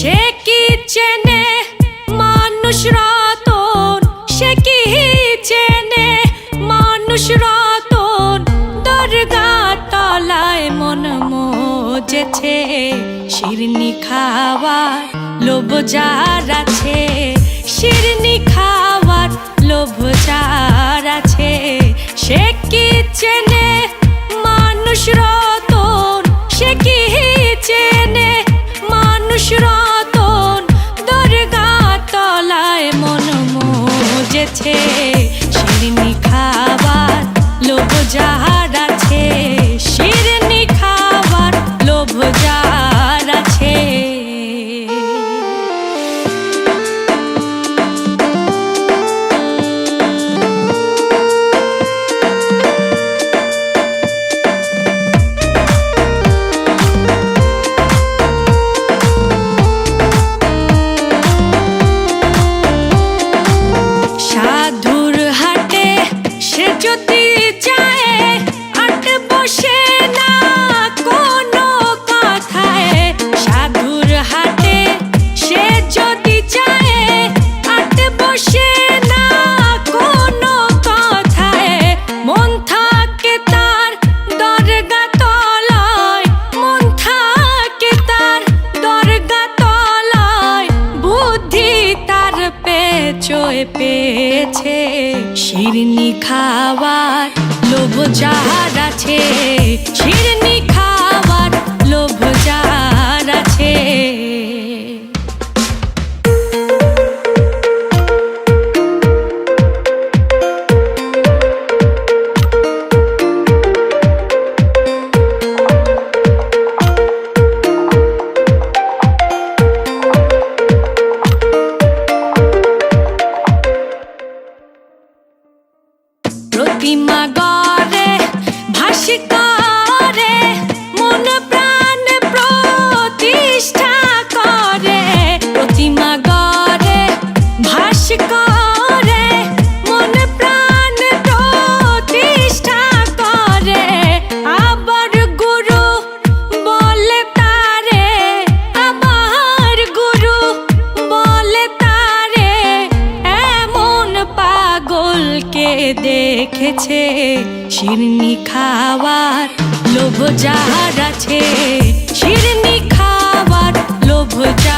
সে কি চেনে? মানুষ রতন, সে কি চেনে? মানুষ রতন দরগা তলায় মন মজেছে। শিরনি খাওয়ার লোভ যার আছে, শিরনি খাওয়ার লোভ যার আছে। সে কি চেনে? মানুষ রতন, সে কি মজেছে শিরনি খাবার লোক যাহার কথায়। সাধুর হাটে সে যদি যায় আট বসে না কোনো কথায়। মন তার দরগা তলায়, মন তার দরগা তলায়। বুদ্ধি তার পেচোয় পেয়েছে, শিরনি খাওয়ার লোভ যাহার আছে শিরনি প্রতিমা গড়ে দেখেছে শিরনি খাওয়ার লোভ যাহার আছে। শিরনি খাওয়ার লোভ যা